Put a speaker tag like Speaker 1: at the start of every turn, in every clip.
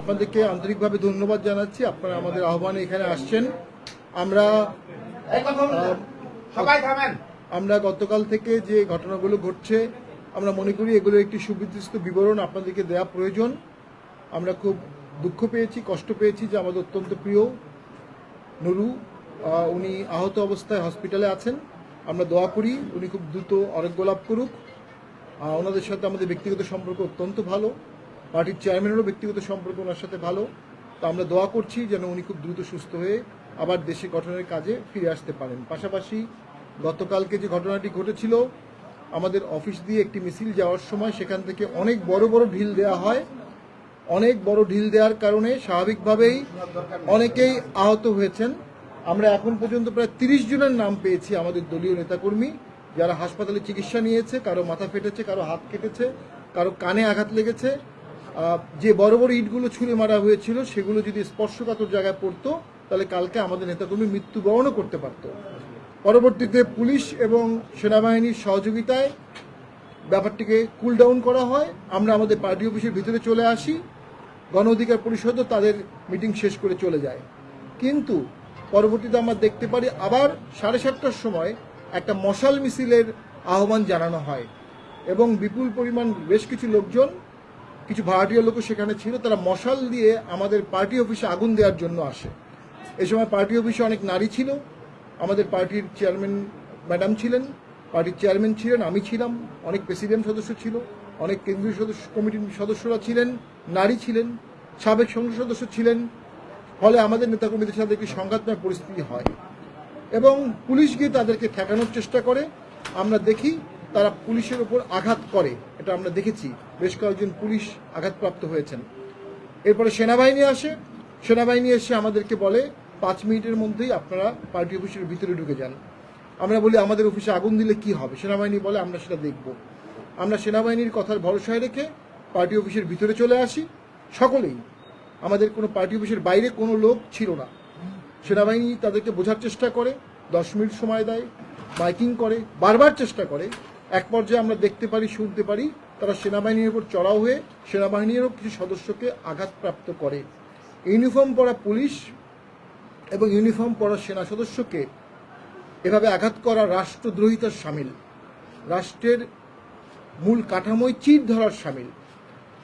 Speaker 1: আপনাদেরকে আন্তরিকভাবে ধন্যবাদ জানাচ্ছি। আপনারা আমাদের আহ্বানে এখানে আসছেন। আমরা আমরা গতকাল থেকে যে ঘটনাগুলো ঘটছে আমরা মনে করি এগুলো একটি সুবিধিস্ত বিবরণ আপনাদেরকে দেওয়া প্রয়োজন। আমরা খুব দুঃখ পেয়েছি কষ্ট পেয়েছি যে আমাদের অত্যন্ত প্রিয় নুরু উনি আহত অবস্থায় হসপিটালে আছেন। আমরা দোয়া করি উনি খুব দ্রুত আরোগ্য লাভ করুক। ওনাদের সাথে আমাদের ব্যক্তিগত সম্পর্ক অত্যন্ত ভালো। পার্টির চেয়ারম্যানেরও ব্যক্তিগত সম্পর্ক ওনার সাথে ভালো। তো আমরা দোয়া করছি যেন উনি খুব দ্রুত সুস্থ হয়ে আবার দেশে গঠনের কাজে ফিরে আসতে পারেন। পাশাপাশি গতকালকে যে ঘটনাটি ঘটেছিল, আমাদের অফিস দিয়ে একটি মিছিল যাওয়ার সময় সেখান থেকে অনেক বড় বড় ঢিল দেওয়া হয়। অনেক বড় ঢিল দেওয়ার কারণে স্বাভাবিকভাবেই অনেকেই আহত হয়েছেন। আমরা এখন পর্যন্ত প্রায় তিরিশ জনের নাম পেয়েছি আমাদের দলীয় নেতাকর্মী, যারা হাসপাতালে চিকিৎসা নিয়েছে, কারও মাথা ফেটেছে, কারও হাত কেটেছে, কারও কানে আঘাত লেগেছে। যে বড় বড় ইটগুলো ছুঁড়ে মারা হয়েছিল, সেগুলো যদি স্পর্শকাতর জায়গায় পড়তো, তাহলে কালকে আমাদের নেতাকর্মী মৃত্যুবরণও করতে পারত। পরবর্তীতে পুলিশ এবং সেনাবাহিনীর সহযোগিতায় ব্যাপারটিকে কুল ডাউন করা হয়। আমরা আমাদের পার্টি অফিসের ভিতরে চলে আসি। গণ অধিকার পরিষদও তাদের মিটিং শেষ করে চলে যায়। কিন্তু পরবর্তীতে আমরা দেখতে পারি আবার সাড়ে সাতটার সময় একটা মশাল মিছিলের আহ্বান জানানো হয়। এবং বিপুল পরিমাণ বেশ কিছু লোকজন কিছু ভাড়াটিয়া লোকও সেখানে ছিল, তারা মশাল দিয়ে আমাদের পার্টি অফিসে আগুন দেওয়ার জন্য আসে। এ সময় পার্টি অফিসে অনেক নারী ছিল। আমাদের পার্টির চেয়ারম্যান ম্যাডাম ছিলেন, পার্টির চেয়ারম্যান ছিলেন, আমি ছিলাম, অনেক প্রেসিডেন্ট সদস্য ছিল, অনেক কেন্দ্রীয় সদস্য, কমিটির সদস্যরা ছিলেন, নারী ছিলেন, সাবেক সংসদ সদস্য ছিলেন। ফলে আমাদের নেতাকর্মীদের সাথে একটি সংঘাতময় পরিস্থিতি হয় এবং পুলিশ গিয়ে তাদেরকে ঠেকানোর চেষ্টা করে। আমরা দেখি তারা পুলিশের ওপর আঘাত করে। এটা আমরা দেখেছি। বেশ কয়েকজন পুলিশ আঘাতপ্রাপ্ত হয়েছেন। এরপরে সেনাবাহিনী আসে। সেনাবাহিনী এসে আমাদেরকে বলে, পাঁচ মিনিটের মধ্যেই আপনারা পার্টি অফিসের ভিতরে ঢুকে যান। আমরা বলি, আমাদের অফিসে আগুন দিলে কি হবে? সেনাবাহিনী বলে, আমরা সেটা দেখব। আমরা সেনাবাহিনীর কথার ভরসায় রেখে পার্টি অফিসের ভিতরে চলে আসি। সকলেই, আমাদের কোনো পার্টি অফিসের বাইরে কোনো লোক ছিল না। সেনাবাহিনী তাদেরকে বোঝার চেষ্টা করে, দশ মিনিট সময় দেয়, মাইকিং করে, বারবার চেষ্টা করে। এক পর্যায়ে আমরা দেখতে পারি, শুনতে পারি, তারা সেনাবাহিনীর উপর চড়াও হয়ে সেনাবাহিনীরও কিছু সদস্যকে আঘাতপ্রাপ্ত করে। ইউনিফর্ম পরা পুলিশ এবং ইউনিফর্ম পরা সেনা সদস্যকে এভাবে আঘাত করা রাষ্ট্রদ্রোহিতার সামিল। রাষ্ট্রের মূল কাঠামোয় চির ধরার সামিল।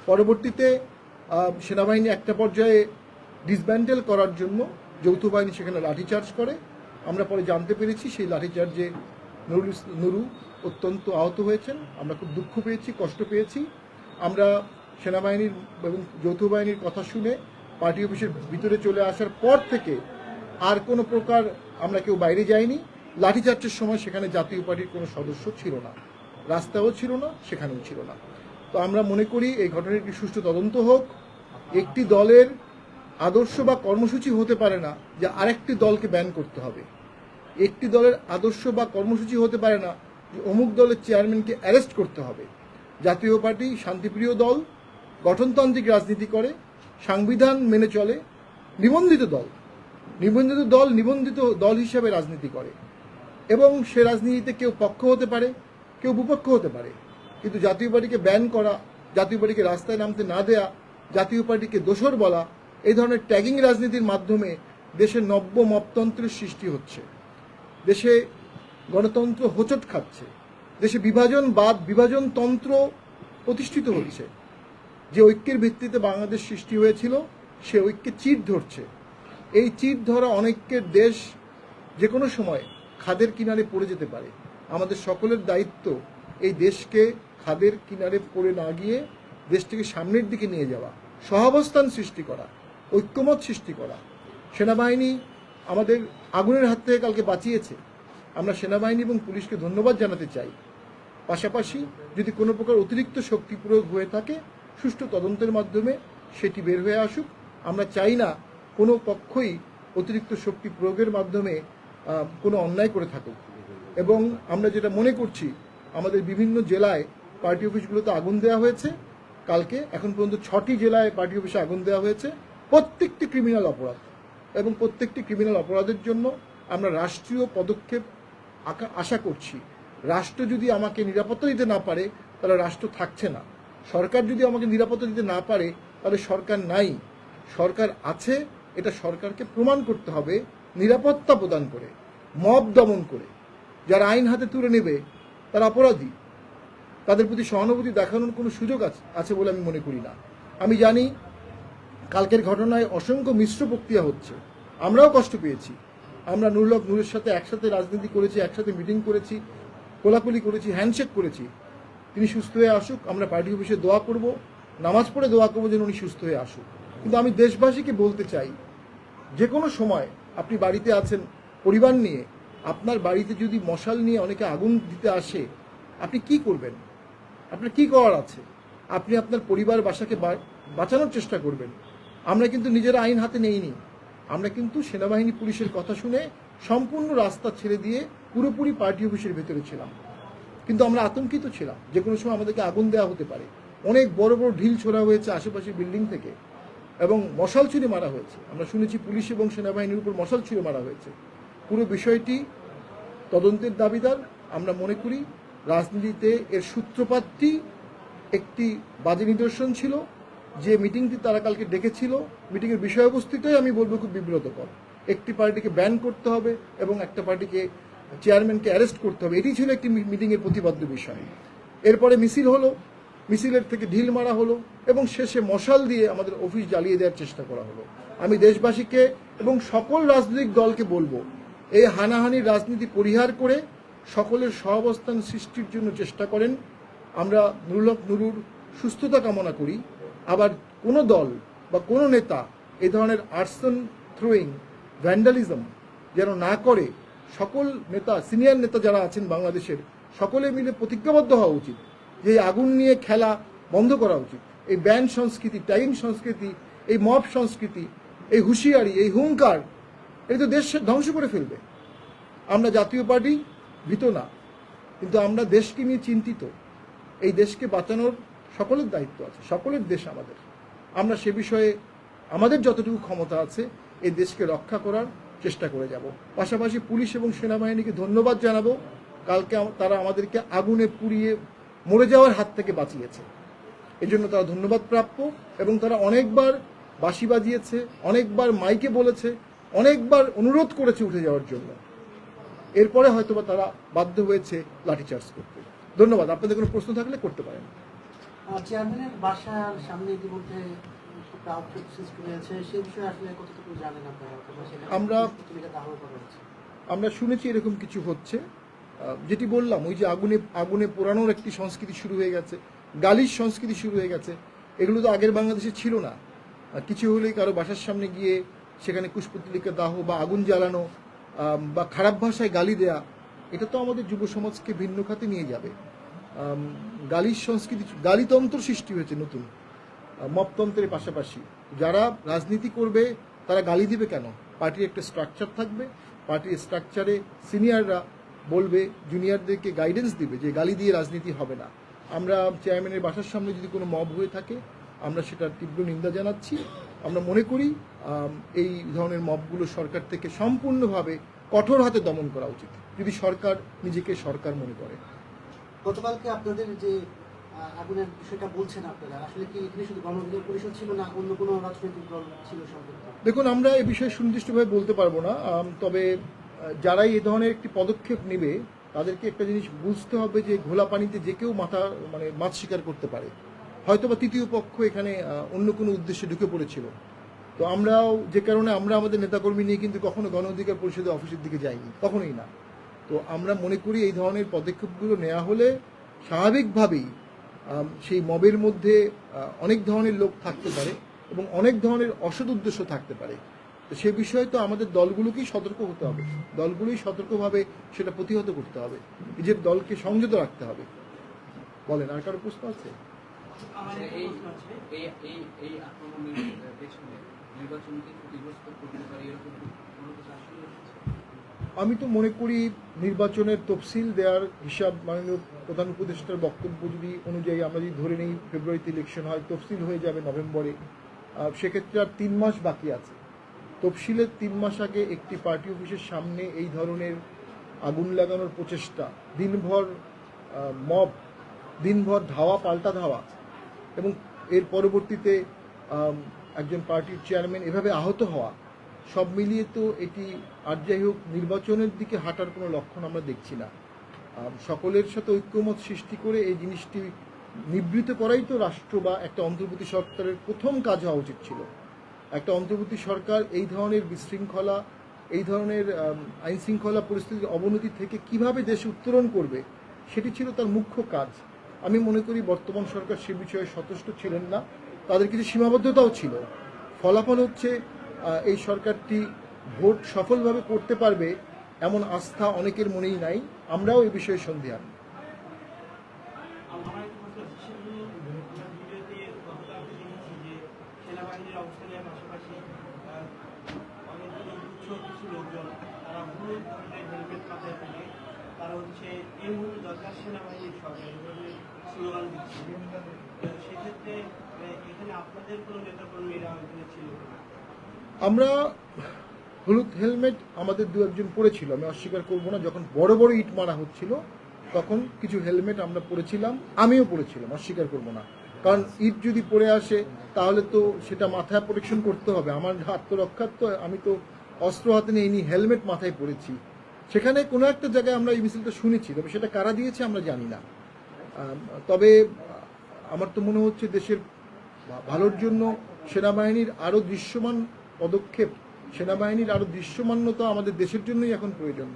Speaker 1: পরবর্তীতে সেনাবাহিনী একটা পর্যায়ে ডিসব্যান্ডেল করার জন্য যৌথ বাহিনী সেখানে লাঠিচার্জ করে। আমরা পরে জানতে পেরেছি সেই লাঠিচার্জে নুরুল নুরু অত্যন্ত আহত হয়েছেন। আমরা খুব দুঃখ পেয়েছি, কষ্ট পেয়েছি। আমরা সেনাবাহিনীর এবং যৌথ বাহিনীর কথা শুনে পার্টি অফিসের ভিতরে চলে আসার পর থেকে আর কোনো প্রকার আমরা কেউ বাইরে যাইনি। লাঠিচার্জের সময় সেখানে জাতীয় পার্টির কোনো সদস্য ছিল না। রাস্তাও ছিল না, সেখানেও ছিল না। তো আমরা মনে করি এই ঘটনার একটি সুষ্ঠু তদন্ত হোক। একটি দলের আদর্শ বা কর্মসূচি হতে পারে না যে আরেকটি দলকে ব্যান করতে হবে। একটি দলের আদর্শ বা কর্মসূচি হতে পারে না যে অমুক দলের চেয়ারম্যানকে অ্যারেস্ট করতে হবে। জাতীয় পার্টি, শান্তিপ্রিয় দল, গঠনতান্ত্রিক রাজনীতি করে, সংবিধান মেনে চলে, নিবন্ধিত দল। নিবন্ধিত দল নিবন্ধিত দল হিসাবে রাজনীতি করে। এবং সে রাজনীতিতে কেউ পক্ষ হতে পারে, কেউ বিপক্ষ হতে পারে। কিন্তু জাতীয় পার্টিকে ব্যান করা, জাতীয় পার্টিকে রাস্তায় নামতে না দেয়া, জাতীয় পার্টিকে দোষর বলা, এই ধরনের ট্যাগিং রাজনীতির মাধ্যমে দেশে নব্য মপতন্ত্রের সৃষ্টি হচ্ছে। দেশে গণতন্ত্র হোঁচট খাচ্ছে। দেশে বিভাজনবাদ বিভাজনতন্ত্র প্রতিষ্ঠিত হচ্ছে। যে ঐক্যের ভিত্তিতে বাংলাদেশ সৃষ্টি হয়েছিল, সে ঐক্যে চির ধরছে। এই চির ধরা অনেকের দেশ যে কোনো সময় খাদের কিনারে পড়ে যেতে পারে। আমাদের সকলের দায়িত্ব এই দেশকে খাদের কিনারে পড়ে না গিয়ে দেশটিকে সামনের দিকে নিয়ে যাওয়া, সহাবস্থান সৃষ্টি করা, ঐক্যমত সৃষ্টি করা। সেনাবাহিনী আমাদের আগুনের হাত থেকে কালকে বাঁচিয়েছে। আমরা সেনাবাহিনী এবং পুলিশকে ধন্যবাদ জানাতে চাই। পাশাপাশি যদি কোনো প্রকার অতিরিক্ত শক্তি প্রয়োগ হয়ে থাকে, সুষ্ঠু তদন্তের মাধ্যমে সেটি বের হয়ে আসুক। আমরা চাই না কোনো পক্ষই অতিরিক্ত শক্তি প্রয়োগের মাধ্যমে কোনো অন্যায় করে থাকুক। এবং আমরা যেটা মনে করছি, আমাদের বিভিন্ন জেলায় পার্টি অফিসগুলোতে আগুন দেওয়া হয়েছে। কালকে এখন পর্যন্ত ছটি জেলায় পার্টি অফিসে আগুন দেওয়া হয়েছে। প্রত্যেকটি ক্রিমিনাল অপরাধ। এবং প্রত্যেকটি ক্রিমিনাল অপরাধের জন্য আমরা রাষ্ট্রীয় পদক্ষেপ আশা করছি। রাষ্ট্র যদি আমাকে নিরাপত্তা দিতে না পারে, তাহলে রাষ্ট্র থাকছে না। সরকার যদি আমাকে নিরাপত্তা দিতে না পারে, তাহলে সরকার নাই। সরকার আছে, এটা সরকারকে প্রমাণ করতে হবে, নিরাপত্তা প্রদান করে, মব দমন করে। যারা আইন হাতে তুলে নেবে, তারা অপরাধী। তাদের প্রতি সহানুভূতি দেখানোর কোনো সুযোগ আছে বলে আমি মনে করি না। আমি জানি, কালকের ঘটনায় অসংখ্য মিশ্র প্রক্রিয়া হচ্ছে। আমরাও কষ্ট পেয়েছি। আমরা নুরলক নুরের সাথে একসাথে রাজনীতি করেছি, একসাথে মিটিং করেছি, কোলাকুলি করেছি, হ্যান্ডশেক করেছি। তিনি সুস্থ হয়ে আসুক, আমরা পার্টি অফিসে দোয়া করব, নামাজ পড়ে দোয়া করব যেন উনি সুস্থ হয়ে আসুক। কিন্তু আমি দেশবাসীকে বলতে চাই যে কোনো সময় আপনি বাড়িতে আছেন, পরিবার নিয়ে, আপনার বাড়িতে যদি মশাল নিয়ে অনেকে আগুন দিতে আসে, আপনি কি করবেন? আপনার কি করার আছে? আপনি আপনার পরিবার বাসাকে বাঁচানোর চেষ্টা করবেন। আমরা কিন্তু নিজেরা আইন হাতে নেইনি। আমরা কিন্তু সেনাবাহিনী পুলিশের কথা শুনে সম্পূর্ণ রাস্তা ছেড়ে দিয়ে পুরোপুরি পার্টি অফিসের ভেতরে ছিলাম। কিন্তু আমরা আতঙ্কিত ছিলাম, যে কোনো সময় আমাদেরকে আগুন দেওয়া হতে পারে। অনেক বড় বড় ঢিল ছোড়া হয়েছে আশেপাশের বিল্ডিং থেকে এবং মশাল ছুরি মারা হয়েছে। আমরা শুনেছি পুলিশ এবং সেনাবাহিনীর উপর মশাল ছুরি মারা হয়েছে। পুরো বিষয়টি তদন্তের দাবিদার। আমরা মনে করি রাজনীতিতে এর সূত্রপাতটি একটি বাজে নিদর্শন ছিল। যে মিটিংটি তারা কালকে ডেকেছিল, মিটিংয়ের বিষয়বস্তুটাই আমি বলব খুব বিব্রতকর। একটি পার্টিকে ব্যান করতে হবে এবং একটা পার্টিকে চেয়ারম্যানকে অ্যারেস্ট করতে হবে। এটি ছিল একটি মিটিংয়ের প্রতিবাদ্য বিষয়। এরপরে মিছিল হলো, মিছিলের থেকে ঢিল মারা হলো এবং শেষে মশাল দিয়ে আমাদের অফিস জ্বালিয়ে দেওয়ার চেষ্টা করা হলো। আমি দেশবাসীকে এবং সকল রাজনৈতিক দলকে বলব, এই হানাহানির রাজনীতি পরিহার করে সকলের সহাবস্থান সৃষ্টির জন্য চেষ্টা করেন। আমরা নুরুলক নুরুর সুস্থতা কামনা করি। আবার কোনো দল বা কোনো নেতা এই ধরনের আর্সন থ্রোয়িং ভ্যান্ডালিজম যেন না করে, সকল নেতা সিনিয়র নেতা যারা আছেন বাংলাদেশের, সকলে মিলে প্রতিজ্ঞাবদ্ধ হওয়া উচিত যে আগুন নিয়ে খেলা বন্ধ করা উচিত। এই ব্যান্ড সংস্কৃতি টাইম সংস্কৃতি, এই মব সংস্কৃতি, এই হুঁশিয়ারি, এই হুঙ্কার এই তো দেশ ধ্বংস করে ফেলবে। আমরা জাতীয় পার্টি, ভীত না। কিন্তু আমরা দেশকে নিয়ে চিন্তিত। এই দেশকে বাঁচানোর সকলের দায়িত্ব আছে, সকলের দেশ আমাদের। আমরা সে বিষয়ে আমাদের যতটুকু ক্ষমতা আছে, এই দেশকে রক্ষা করার চেষ্টা করে যাব। পাশাপাশি পুলিশ এবং সেনাবাহিনীকে ধন্যবাদ জানাব, কালকে তারা আমাদেরকে আগুনে পুড়িয়ে মরে যাওয়ার হাত থেকে বাঁচিয়েছে। এই জন্য তারা ধন্যবাদ প্রাপ্য এবং তারা অনেকবার বাঁশি বাজিয়েছে, অনেকবার মাইকে বলেছে, অনেকবার অনুরোধ করেছে উঠে যাওয়ার জন্য। এরপরে হয়তোবা তারা বাধ্য হয়েছে লাঠিচার্জ করতে। ধন্যবাদ। আপনাদের কোনো প্রশ্ন থাকলে করতে পারেন।
Speaker 2: চেয়ারম্যানের বাসার সামনে ইতিমধ্যে
Speaker 1: আমরা- আমরা শুনেছি এরকম কিছু হচ্ছে। যেটি বললাম ওই যে আগুনে আগুনে পোড়ানোর একটি সংস্কৃতি শুরু হয়ে গেছে। গালির সংস্কৃতি শুরু হয়ে গেছে। এগুলো তো আগের বাংলাদেশে ছিল না। কিছু হলেই কারও বাসার সামনে গিয়ে সেখানে কুশপুতলিকা দাহ বা আগুন জ্বালানো বা খারাপ ভাষায় গালি দেয়া এটা তো আমাদের যুব সমাজকে ভিন্ন খাতে নিয়ে যাবে। গালির সংস্কৃতি, গালিতন্ত্র সৃষ্টি হয়েছে নতুন মপতন্ত্রের পাশাপাশি। যারা রাজনীতি করবে, তারা গালি দিবে কেন? পার্টির একটা স্ট্রাকচার থাকবে, পার্টির স্ট্রাকচারে সিনিয়ররা বলবে জুনিয়রদেরকে গাইডেন্স দিবে যে গালি দিয়ে রাজনীতি হবে না। আমরা চেয়ারম্যানের বাসার সামনে যদি কোনো মব হয়ে থাকে, আমরা সেটার তীব্র নিন্দা জানাচ্ছি। আমরা মনে করি এই ধরনের মবগুলো সরকার থেকে সম্পূর্ণভাবে কঠোর হাতে দমন করা উচিত। যদি সরকার নিজেকে সরকার মনে করে।
Speaker 2: গতকালকে আপনাদের যে আগুনের বিষয়টা বলছেন আপনারা, আসলে কি এখানে শুধু গণঅধিকার পরিষদ ছিল না অন্য কোনো রাজনৈতিক দল ছিল
Speaker 1: দেখুন, আমরা এ বিষয়ে সুনির্দিষ্টভাবে বলতে পারব না তবে যারাই এ ধরনের একটি পদক্ষেপ নেবে, তাদেরকে একটা জিনিস বুঝতে হবে যে ঘোলা পানিতে যে কেউ মাথা মানে মাছ শিকার করতে পারে। হয়তো বা তৃতীয় পক্ষ এখানে অন্য কোনো উদ্দেশ্যে ঢুকে পড়েছিল। তো আমরাও, যে কারণে আমরা আমাদের নেতাকর্মী নিয়ে কিন্তু কখনো গণ অধিকার পরিষদের অফিসের দিকে যাইনি, কখনোই না। তো আমরা মনে করি এই ধরনের পদক্ষেপগুলো নেওয়া হলে স্বাভাবিকভাবেই সেই মবের মধ্যে অনেক ধরনের লোক থাকতে পারে এবং অনেক ধরনের অসৎ উদ্দেশ্য থাকতে পারে। তো সে বিষয়ে তো আমাদের দলগুলোকেই সতর্ক হতে হবে। দলগুলোই সতর্কভাবে সেটা প্রতিহত করতে হবে। নিজের দলকে সংযত রাখতে হবে। বলেন, আর কারও প্রশ্ন আছে?
Speaker 3: পেছনে নির্বাচনকে ক্ষতিগ্রস্ত করতে পারে এরকম কোনো কিছু আসলে?
Speaker 1: আমি তো মনে করি নির্বাচনের তফসিল দেওয়ার হিসাব মাননীয় প্রধান উপদেষ্টার বক্তব্য যদি অনুযায়ী আমরা যদি ধরে নিই ফেব্রুয়ারিতে ইলেকশন হয়, তফসিল হয়ে যাবে নভেম্বরে। সেক্ষেত্রে আর তিন মাস বাকি আছে। তফসিলের তিন মাস আগে একটি পার্টি অফিসের সামনে এই ধরনের আগুন লাগানোর প্রচেষ্টা, দিনভর মব, দিনভর ধাওয়া, পাল্টা ধাওয়া, এবং এর পরবর্তীতে একজন পার্টির চেয়ারম্যান এভাবে আহত হওয়া সব মিলিয়ে তো এটি আর যাই হোক নির্বাচনের দিকে হাঁটার কোনো লক্ষণ আমরা দেখছি না। সকলের সাথে ঐক্যমত সৃষ্টি করে এই জিনিসটি নিবৃত করাই তো রাষ্ট্র বা একটা অন্তর্বর্তী সরকারের প্রথম কাজ হওয়া উচিত ছিল। একটা অন্তর্বর্তী সরকার এই ধরনের বিশৃঙ্খলা, এই ধরনের আইন শৃঙ্খলা পরিস্থিতির অবনতি থেকে কীভাবে দেশ উত্তরণ করবে, সেটি ছিল তার মুখ্য কাজ। আমি মনে করি বর্তমান সরকার সে বিষয়ে সচেষ্ট ছিলেন না। তাদের কিছু সীমাবদ্ধতাও ছিল। ফলাফল হচ্ছে এই সরকারটি ভোট সফলভাবে করতে পারবে এমন আস্থা অনেকের মনেই নাই আমরাও এই বিষয়ে
Speaker 4: তো সেক্ষেত্রে এখানে আপনাদের কোনো নেতাকর্মীরা এখানে ছিল?
Speaker 1: আমরা হলুদ হেলমেট আমাদের দু একজন পরেছিল, আমি অস্বীকার করব না, যখন বড় বড় ইট মারা হচ্ছিল, তখন কিছু হেলমেট আমরা পরেছিলাম, আমিও পরেছিলাম, অস্বীকার করব না। কারণ ইট যদি পড়ে আসে, তাহলে তো সেটা মাথায় প্রোটেকশন করতে হবে, আমার আত্মরক্ষার তো আমি তো অস্ত্র হাতে নিয়ে নি হেলমেট মাথায় পরেছি। সেখানে কোনো একটা জায়গায় আমরা এই মিছিলটা শুনেছি, তবে সেটা কারা দিয়েছে আমরা জানি না। তবে আমার তো মনে হচ্ছে দেশের ভালোর জন্য সেনাবাহিনীর আরও দৃশ্যমান পদক্ষেপ সেনাবাহিনীর আরও দৃশ্যমান্যতা আমাদের দেশের জন্যই এখন প্রয়োজন।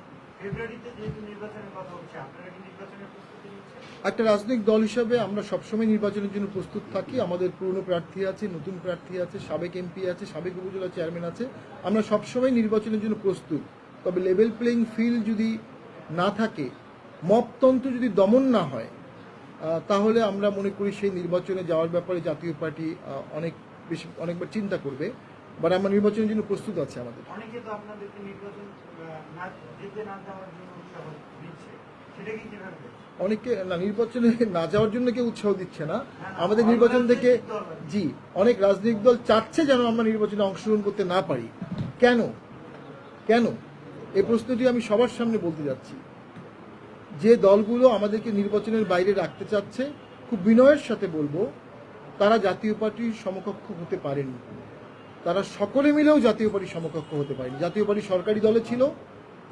Speaker 1: একটা রাজনৈতিক দল হিসাবে আমরা সবসময় নির্বাচনের জন্য প্রস্তুত থাকি। আমাদের পুরনো প্রার্থী আছে নতুন প্রার্থী আছে সাবেক এমপি আছে সাবেক উপজেলা চেয়ারম্যান আছে। আমরা সবসময় নির্বাচনের জন্য প্রস্তুত। তবে লেভেল প্লেইং ফিল্ড যদি না থাকে মপতন্ত্র যদি দমন না হয় তাহলে আমরা মনে করি সেই নির্বাচনে যাওয়ার ব্যাপারে জাতীয় পার্টি অনেক বেশি অনেকবার চিন্তা করবে। বাট আমরা নির্বাচনের জন্য প্রস্তুত আছে আমাদের।
Speaker 4: অনেকে তো আপনাদেরকে নির্বাচন না যেতে না দেওয়ার জন্য উৎসাহ দিচ্ছে। সেটা কি কীভাবে
Speaker 1: অনেকে না নির্বাচনে না যাওয়ার জন্য কেউ উৎসাহ দিচ্ছে না। আমাদের নির্বাচন থেকে জি অনেক রাজনৈতিক দল চাচ্ছে যেন আমরা নির্বাচনে অংশগ্রহণ করতে না পারি। কেন? কেন? এই প্রশ্নটি আমি সবার সামনে বলতে যাচ্ছি। যে দলগুলো আমাদেরকে নির্বাচনের বাইরে রাখতে চাচ্ছে খুব বিনয়ের সাথে বলব তারা জাতীয় পার্টির সমকক্ষ হতে পারেনি। তারা সকলে মিলেও জাতীয় পার্টি সমকক্ষ হতে পারেনি। জাতীয় পার্টি সরকারি দলে ছিল,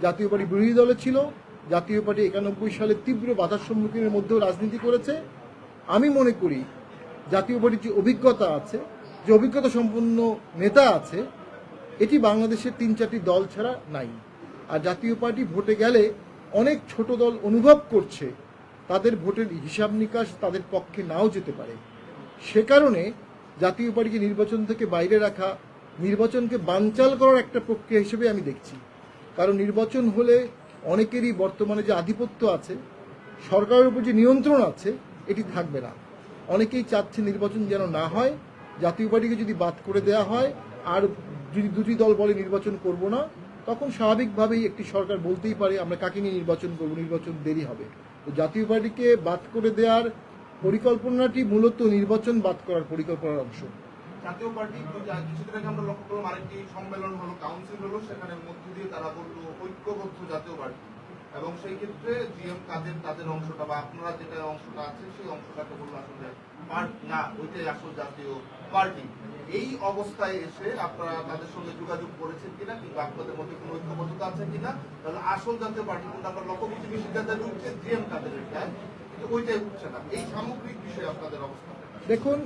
Speaker 1: জাতীয় পার্টি বিরোধী দলে ছিল, জাতীয় পার্টি একানব্বই সালে তীব্র বাধার সম্মুখীনের মধ্যেও রাজনীতি করেছে। আমি মনে করি জাতীয় পার্টির যে অভিজ্ঞতা আছে, যে অভিজ্ঞতা সম্পন্ন নেতা আছে, এটি বাংলাদেশের তিন চারটি দল ছাড়া নাই। আর জাতীয় পার্টি ভোটে গেলে অনেক ছোট দল অনুভব করছে, তাদের ভোটের হিসাব নিকাশ তাদের পক্ষে নাও যেতে পারে। সে কারণে জাতীয় পার্টিকে নির্বাচন থেকে বাইরে রাখা, নির্বাচনকে বানচাল করার একটা প্রক্রিয়া হিসেবে আমি দেখছি। কারণ নির্বাচন হলে অনেকেরই বর্তমানে যে আধিপত্য আছে, সরকারের উপর যে নিয়ন্ত্রণ আছে, এটি থাকবে না। অনেকেই চাচ্ছে নির্বাচন যেন না হয়, জাতীয় পার্টিকে যদি বাদ করে দেওয়া হয়, আর যদি দুটি দল বলে নির্বাচন করব না, তখন স্বাভাবিকভাবেই একটি সরকার বলতেই পারে, আমরা কাকে নিয়ে নির্বাচন করব, নির্বাচন দেরি হবে। তো জাতীয় পার্টিকে বাদ করে দেওয়ার পরিকল্পনাটি মূলত নির্বাচন বাদ করার পরিকল্পনার অংশ।
Speaker 5: জাতীয় পার্টি কিছুদিন আগে আমরা লক্ষ্য করলাম আরেকটি সম্মেলন হলো কাউন্সিল হলো, সেখানে মধ্য দিয়ে তারা বলল ঐক্যবদ্ধ জাতীয় পার্টি। এবং সেই ক্ষেত্রে জিএম কাদের, তাদের অংশটা বা আপনারা যেটা অংশটা আছে, সেই অংশটাকে বলল আসলে না, ওইটাই আসল জাতীয় পার্টি। এই অবস্থায় এসে আপনারা তাদের সঙ্গে যোগাযোগ করেছেন কিনা, কিংবা আপনাদের মধ্যে কোনো ঐক্যবদ্ধতা আছে কিনা, তাহলে আসল জাতীয় পার্টি কিন্তু আমরা লক্ষ্য করছি বেশি জিএম কাদের
Speaker 1: দেখুন,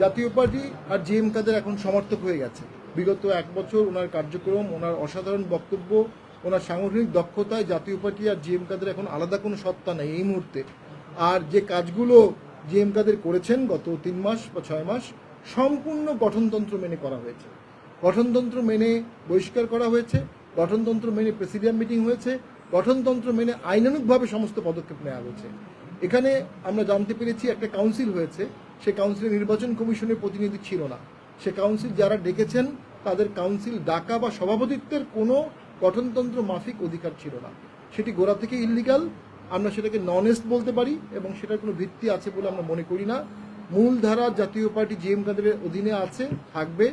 Speaker 1: জাতীয় পার্টি আর জিএম কাদের এখন সমর্থক হয়ে গেছে। বিগত এক বছর ওনার কার্যক্রম, ওনার অসাধারণ বক্তব্য, ওনার সাংগঠনিক দক্ষতায় জাতীয় পার্টি আর জিএম কাদের এখন আলাদা কোনো সত্তা নেই এই মুহূর্তে। আর যে কাজগুলো জিএম কাদের করেছেন গত তিন মাস বা ছয় মাস, সম্পূর্ণ গঠনতন্ত্র মেনে করা হয়েছে। গঠনতন্ত্র মেনে বহিষ্কার করা হয়েছে, গঠনতন্ত্র মেনে প্রেসিডিয়াম মিটিং হয়েছে গঠনতন্ত্র মেনে আইনানুগভাবে সমস্ত পদক্ষেপ নেওয়া হয়েছে। এখানে আমরা জানতে পেরেছি একটা কাউন্সিল হয়েছে। সে কাউন্সিলে নির্বাচন কমিশনের প্রতিনিধি ছিল না। সে কাউন্সিল যারা ডেকেছেন, তাদের কাউন্সিল ডাকা বা সভাপতিত্বের কোনো গঠনতন্ত্র মাফিক অধিকার ছিল না। সেটি গোড়া থেকে ইল্লিগাল আমরা সেটাকে ননেস্ট বলতে পারি এবং সেটার কোনো ভিত্তি আছে বলে আমরা মনে করি না। মূলধারা জাতীয় পার্টি জিএম কাদেরের অধীনে আছে, থাকবে।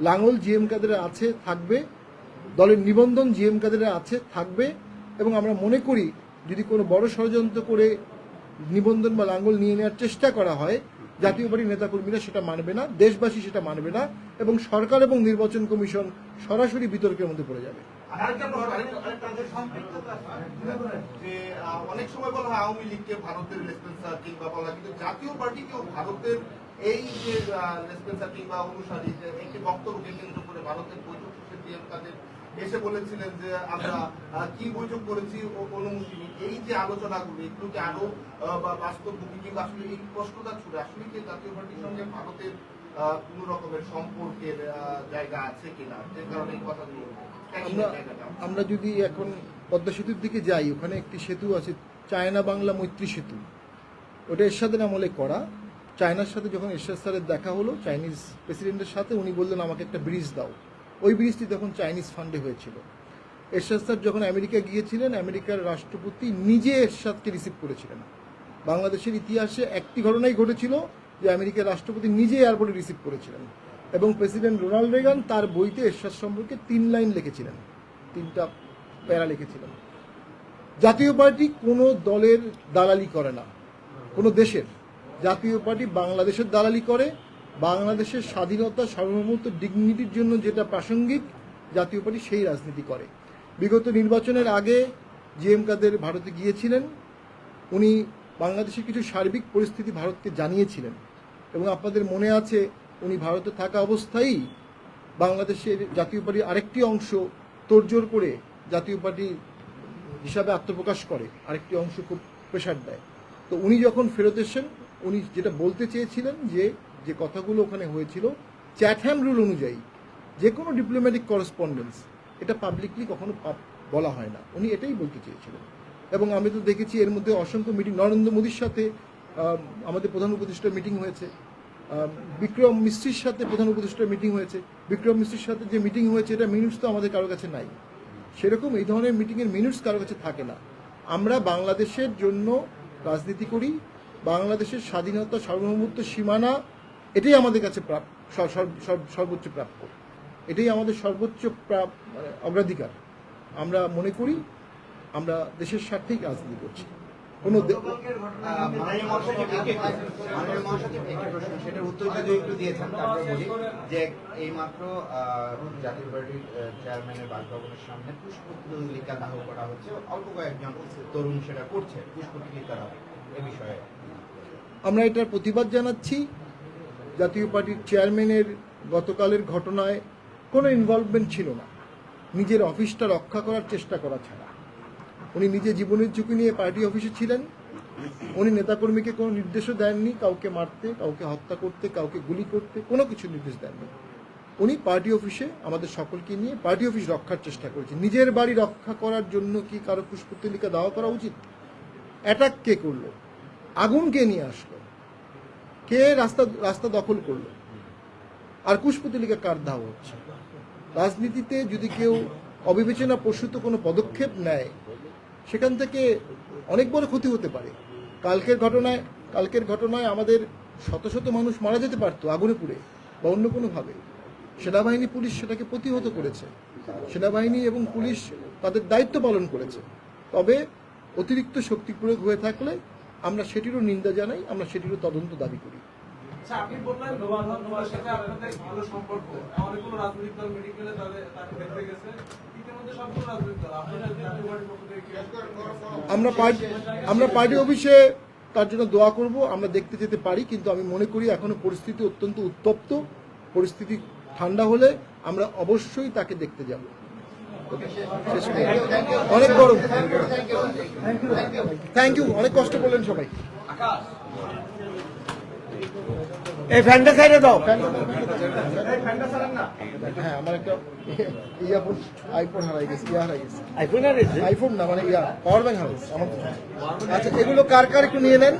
Speaker 1: লাঙ্গল জিএম কাদের আছে, থাকবে। দলের নিবন্ধন জিএম কাদের আছে, থাকবে। এবং আমরা মনে করি যদি কোনো বড় ষড়যন্ত্র করে নিবন্ধন বা লাঙ্গল নিয়ে নেওয়ার চেষ্টা করা হয়, জাতীয় পার্টির নেতাকর্মীরা সেটা মানবে না, দেশবাসী সেটা মানবে না, এবং সরকার এবং নির্বাচন কমিশন সরাসরি বিতর্কের মধ্যে পড়ে যাবে।
Speaker 5: অনেক সময় এই যে এসে বলেছিলেন যে আমরা কি বৈঠক করেছি ও অনুমতি নিই। এই যে আলোচনাগুলো এগুলোকে আরও বাস্তবমুখী কিংবা আসলে এই প্রশ্নটা ছুড়ে আসলে কি জাতীয় পার্টির সঙ্গে ভারতের কোনো রকমের সম্পর্কের জায়গা আছে কিনা? যে কারণে এই কথাগুলো
Speaker 1: আমরা আমরা যদি এখন পদ্মা সেতুর দিকে যাই ওখানে একটি সেতু আছে চায়না বাংলা মৈত্রী সেতু। ওটা এরশাদের আমলে করা। চায়নার সাথে যখন এরশাদ স্যারের দেখা হলো চাইনিজ প্রেসিডেন্টের সাথে উনি বললেন আমাকে একটা ব্রিজ দাও। ওই ব্রিজটি তখন চাইনিজ ফান্ডে হয়েছিল। এরশাদ স্যার যখন আমেরিকা গিয়েছিলেন, আমেরিকার রাষ্ট্রপতি নিজে এরশাদকে রিসিভ করেছিলেন। বাংলাদেশের ইতিহাসে একটি ঘটনাই ঘটেছিল যে আমেরিকার রাষ্ট্রপতি নিজে এয়ারপোর্টে রিসিভ করেছিলেন এবং প্রেসিডেন্ট রোনাল্ড রেগান তার বইতে এরশাদ সম্পর্কে তিন লাইন লিখেছিলেন, তিনটা প্যারা লিখেছিলেন। জাতীয় পার্টি কোনো দলের দালালি করে না, কোনো দেশের। জাতীয় পার্টি বাংলাদেশের দালালি করে বাংলাদেশের স্বাধীনতা সার্বভৌমত্ব ডিগনিটির জন্য যেটা প্রাসঙ্গিক, জাতীয় পার্টি সেই রাজনীতি করে। বিগত নির্বাচনের আগে জি এম কাদের ভারতে গিয়েছিলেন। উনি বাংলাদেশের কিছু সার্বিক পরিস্থিতি ভারতকে জানিয়েছিলেন এবং আপনাদের মনে আছে, উনি ভারতে থাকা অবস্থায় বাংলাদেশের জাতীয় পার্টির আরেকটি অংশ তোড়জোড় করে জাতীয় পার্টি হিসাবে আত্মপ্রকাশ করে, আরেকটি অংশ খুব প্রেশার দেয়। তো উনি যখন ফেরত এসেছেন, উনি যেটা বলতে চেয়েছিলেন যে যে কথাগুলো ওখানে হয়েছিল, চ্যাটহ্যাম রুল অনুযায়ী, যে কোনো ডিপ্লোম্যাটিক করসপন্ডেন্স এটা পাবলিকলি কখনো বলা হয় না। উনি এটাই বলতে চেয়েছিলেন। এবং আমি তো দেখেছি এর মধ্যে অসংখ্য মিটিং নরেন্দ্র মোদীর সাথে আমাদের প্রধান উপদেষ্টার মিটিং হয়েছে বিক্রম মিস্ত্রির সাথে প্রধান উপদেষ্টার মিটিং হয়েছে। বিক্রম মিস্ত্রির সাথে যে মিটিং হয়েছে, এটা মিনিটস তো আমাদের কারও কাছে নাই। সেরকম এই ধরনের মিটিংয়ের মিনিটস কারও কাছে থাকে না। আমরা বাংলাদেশের জন্য রাজনীতি করি, বাংলাদেশের স্বাধীনতা, সার্বভৌমত্ব সীমানা এটাই আমাদের কাছে প্রাপ- সর- সর- সর- সর্বোচ্চ প্রাপ্য। এটাই আমাদের সর্বোচ্চ প্রাপ- মানে অগ্রাধিকার। আমরা মনে করি আমরা দেশের স্বার্থেই রাজনীতি করছি। কোনো
Speaker 6: যে জাতীয় পার্টির চেয়ারম্যানের বাসভবনের সামনে পুষ্পতলিকা দাহ করা হচ্ছে। অল্প কয়েকজন তরুণ সেটা করছে। পুষ্পতলিকা দাহ এ বিষয়ে।
Speaker 1: আমরা এটার প্রতিবাদ জানাচ্ছি। জাতীয় পার্টির চেয়ারম্যানের গতকালের ঘটনায় কোনো ইনভলভমেন্ট ছিল না। নিজের অফিসটা রক্ষা করার চেষ্টা করা ছাড়া। উনি নিজে জীবনের ঝুঁকি নিয়ে পার্টি অফিসে ছিলেন। উনি নেতাকর্মীকে কোনো নির্দেশও দেননি, কাউকে মারতে, কাউকে হত্যা করতে, কাউকে গুলি করতে, কোনো কিছু নির্দেশ দেননি। উনি পার্টি অফিসে আমাদের সকলকে নিয়ে পার্টি অফিস রক্ষার চেষ্টা করেছেন। নিজের বাড়ি রক্ষা করার জন্য কি কারও পুষ্পতলিকা দেওয়া করা উচিত? অ্যাটাক কে করল? আগুন কে নিয়ে আসলো? কে রাস্তা রাস্তা দখল করল? আর কুশপুতলিকা কার দেওয়া হচ্ছে? রাজনীতিতে যদি কেউ অবিবেচনা প্রসূত কোনো পদক্ষেপ নেয়, সেখান থেকে অনেক বড় ক্ষতি হতে পারে। কালকের ঘটনায় কালকের ঘটনায় আমাদের শত শত মানুষ মারা যেতে পারতো আগুনে পুড়ে বা অন্য কোনোভাবে। সেনাবাহিনী, পুলিশ সেটাকে প্রতিহত করেছে। সেনাবাহিনী এবং পুলিশ তাদের দায়িত্ব পালন করেছে। তবে অতিরিক্ত শক্তি প্রয়োগ হয়ে থাকলে আমরা সেটিরও নিন্দা জানাই আমরা সেটিরও তদন্ত দাবি করি।
Speaker 7: আচ্ছা আপনি বললেন সাথে আপনাদের ভালো সম্পর্ক। অনেকগুলো রাজনৈতিক দল মিটিং করে তাদের দেখতে গেছে। ইতিমধ্যে সবগুলো রাজনৈতিক দল। আপনারা জাতীয় পার্টির পক্ষ থেকে কি-
Speaker 1: আমরা পার্টি আমরা পার্টি অফিসে তার জন্য দোয়া করব আমরা দেখতে যেতে পারি কিন্তু আমি মনে করি এখনও পরিস্থিতি অত্যন্ত উত্তপ্ত। পরিস্থিতি ঠান্ডা হলে আমরা অবশ্যই তাকে দেখতে যাব। অনেক গরম। থ্যাংক ইউ অনেক কষ্ট করলেন সবাই।
Speaker 8: এই ফ্যানটা সাইডে দাও।
Speaker 1: হ্যাঁ আমার একটা ইয়ারফোন আইফোন হারাই গেছে ইয়া হারাই গেছে।
Speaker 8: আইফোন
Speaker 1: আইফোন না মানে ইয়া পাওয়ার ব্যাংক হারাই আমার আচ্ছা এগুলো কার কার একটু নিয়ে নেন?